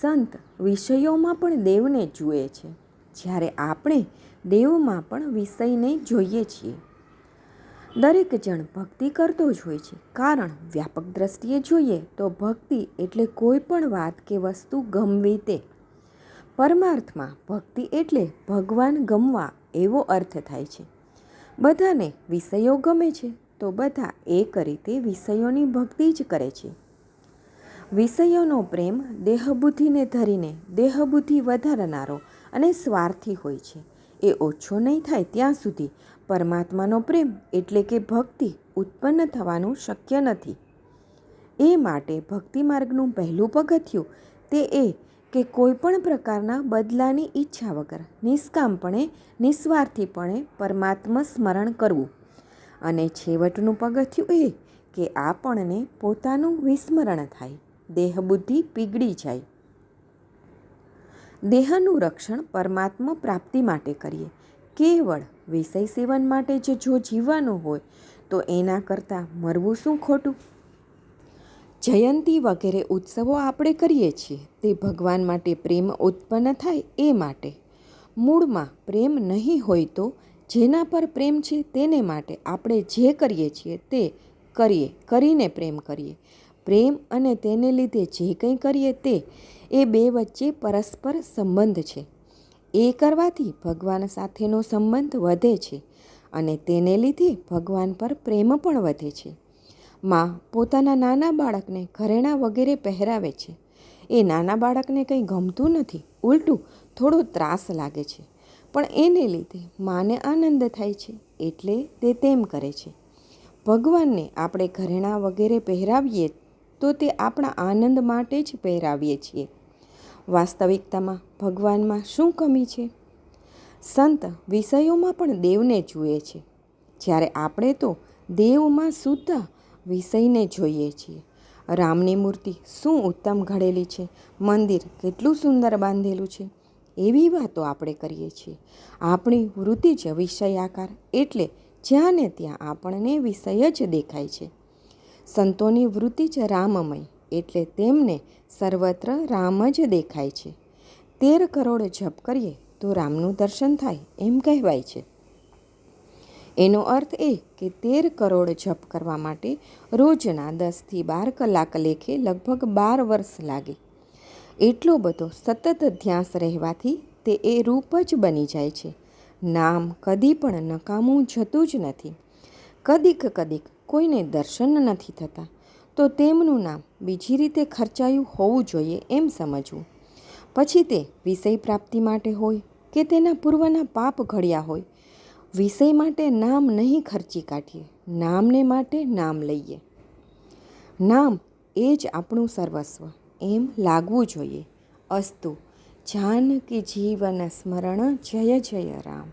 સંત વિષયોમાં પણ દેવને જુએ છે, જ્યારે આપણે દેવમાં પણ વિષયને જોઈએ છીએ. દરેક જણ ભક્તિ કરતો જ હોય છે, કારણ વ્યાપક દ્રષ્ટિએ જોઈએ તો ભક્તિ એટલે કોઈ પણ વાત કે વસ્તુ ગમવી તે. પરમાર્થમાં ભક્તિ એટલે ભગવાન ગમવા એવો અર્થ થાય છે. બધાને વિષયો ગમે છે, તો બધા એક રીતે વિષયોની ભક્તિ જ કરે છે. વિષયોનો પ્રેમ દેહબુદ્ધિને ધરીને દેહબુદ્ધિ વધારનારો અને સ્વાર્થી હોય છે. એ ઓછો નહીં થાય ત્યાં સુધી પરમાત્માનો પ્રેમ એટલે કે ભક્તિ ઉત્પન્ન થવાનું શક્ય નથી. એ માટે ભક્તિ માર્ગનું પહેલું પગથિયું તે એ કે કોઈ પણ પ્રકારના બદલાની ઈચ્છા વગર નિષ્કામપણે, નિસ્વાર્થીપણે પરમાત્મા સ્મરણ કરવું. અને છેવટનું પગથિયું એ કે આપણને પોતાનું વિસ્મરણ થાય. દેહબુદ્ધિ પીગળી જાય. દેહનું રક્ષણ પરમાત્મા પ્રાપ્તિ માટે કરીએ. કેવળ વિષય સેવન માટે જ જો જીવવાનું હોય, તો એના કરતાં મરવું શું ખોટું? જયંતી વગેરે ઉત્સવો આપણે કરીએ છીએ. તે ભગવાન માટે પ્રેમ ઉત્પન્ન થાય એ માટે. મૂળમાં પ્રેમ નહીં હોય તો જેના પર પ્રેમ છે તેને માટે આપણે જે કરીએ છીએ તે કરીએ, કરીને પ્રેમ કરીએ. પ્રેમ અને તેને લીધે જે કંઈ કરીએ તે, એ બે વચ્ચે પરસ્પર સંબંધ છે. એ કરવાથી ભગવાન સાથેનો સંબંધ વધે છે અને તેને લીધે ભગવાન પર પ્રેમ પણ વધે છે. માં પોતાના નાના બાળકને ઘરેણાં વગેરે પહેરાવે છે. એ નાના બાળકને કંઈ ગમતું નથી, ઉલટું થોડો ત્રાસ લાગે છે. પણ એને લીધે માને આનંદ થાય છે, એટલે તે તેમ કરે છે. ભગવાનને આપણે ઘરેણાં વગેરે પહેરાવીએ તો તે આપણા આનંદ માટે જ પહેરાવીએ છીએ. વાસ્તવિકતામાં ભગવાનમાં શું કમી છે? સંત વિષયોમાં પણ દેવને જુએ છે. જ્યારે આપણે તો દેવમાં શુદ્ધ વિષયને જોઈએ છીએ. રામની મૂર્તિ શું ઉત્તમ ઘડેલી છે? મંદિર કેટલું સુંદર બાંધેલું છે? એવી વાતો આપણે કરીએ છીએ. આપણી વૃત્તિ જ વિષયાકાર એટલે જ્યાં ને ત્યાં આપણને વિષય જ દેખાય છે. સંતોની વૃત્તિ જ રામમય એટલે તેમને સર્વત્ર રામ જ દેખાય છે. તેર કરોડ જપ કરીએ તો રામનું દર્શન થાય એમ કહેવાય છે. એનો અર્થ એ કે તેર કરોડ જપ કરવા માટે રોજના દસથી બાર કલાક લેખે લગભગ બાર વર્ષ લાગે. એટલો બધો સતત ધ્યાસ રહેવાથી તે એ રૂપ જ બની જાય છે. નામ કદી પણ નકામું જતું જ નથી. કદીક કદીક કોઈને દર્શન નથી થતા. તો તેમનું નામ બીજી રીતે ખર્ચાયું હોવું જોઈએ એમ સમજવું. પછી તે વિષય પ્રાપ્તિ માટે હોય કે તેના પૂર્વના પાપ ઘડ્યા હોય, વિષય માટે નામ નહીં ખર્ચી કાઢીએ, નામને માટે નામ લઈએ. નામ એ જ આપણું સર્વસ્વ એમ લાગવું જોઈએ. અસ્તુ, જાનકી જીવન સ્મરણ જય જય રામ.